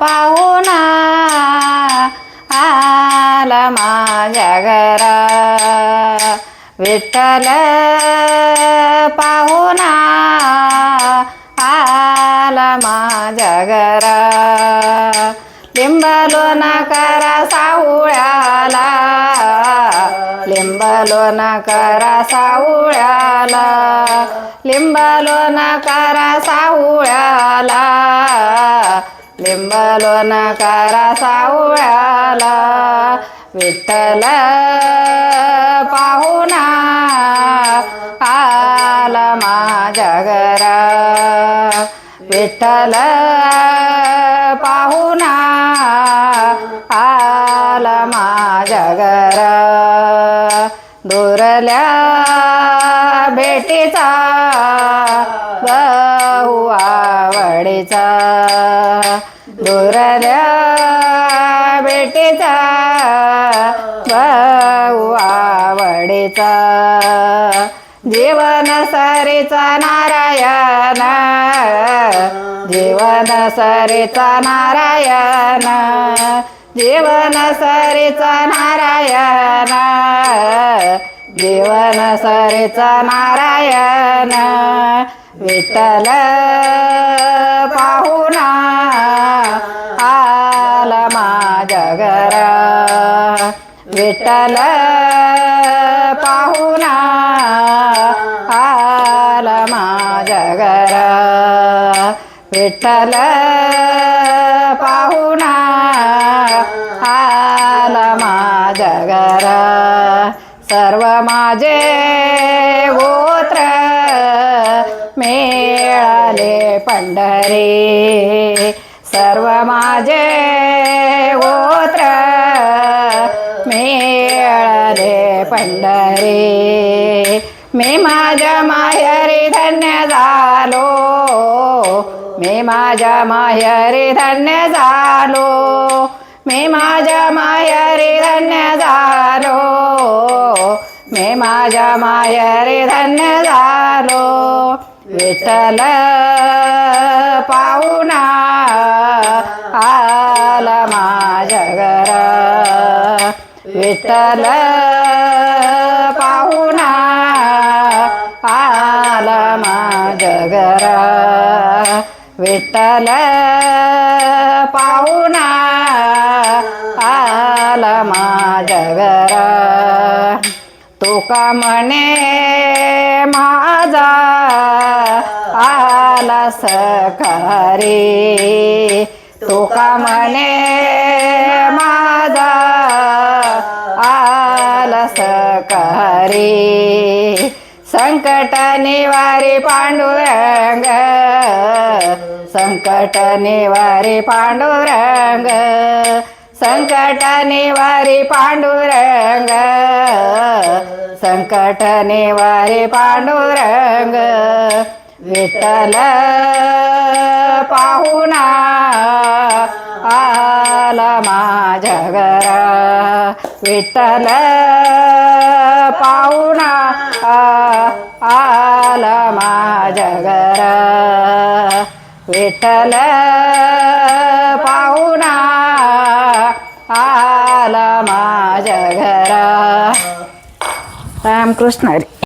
पाहुणा आला माझ्या घरा. विठ्ठल पाहुणा आला माझ्या घरा. लिंबलो करा सावळ्याला लिंबलो करा सावळ्याला लिंबलो करा सावळ्याला. लिंबलो करा सावळ्याला विठ्ठल पाहुणा आला माझ्या घरा विठ्ठल पाहुणा आला माझ्या घरा दुरल्या भेटीचा बहु आवडीचा. बहु आवडेचा जीवन सरीचा नारायणा. जीवन सरीचा नारायणा. जीवन सरीचा नारायणा. जीवन सरीचा नारायण. विठ्ठल विठ्ठल पाहुणा आला माझ्या घरा विठ्ठल पाहुणा आला माझ्या घरा सर्व माझे गोत्र मिळाले पंढरी. सर्व माझे पंढरे. मी माझ्या माहेरी धन्य झालो. मी माझ्या माहेरी धन्य झालो. मी माझ्या माहेरी धन्य झालो. मी माझ्या माहेरी धन्य झालो. विठ्ठल पाहुणा आला माझ्या घरा विठ्ठल पाहुणा आला माझ्या घरा. विठ्ठल पाहुणा आला माझगरा तुका म्हणे माझा आला सखारी तुका म्हणे सकारी संकट निवारी पांडुरंग संकट निवारी पांडुरंग संकट निवारी पांडुरंग संकट निवारी पांडुरंग विठ्ठल पाहुणा आला माझ्या घरा विठ्ठल पाहुणा आला माझ्या घरा. विठ्ठल पाहुणा आला माझ्या घरा. रामकृष्ण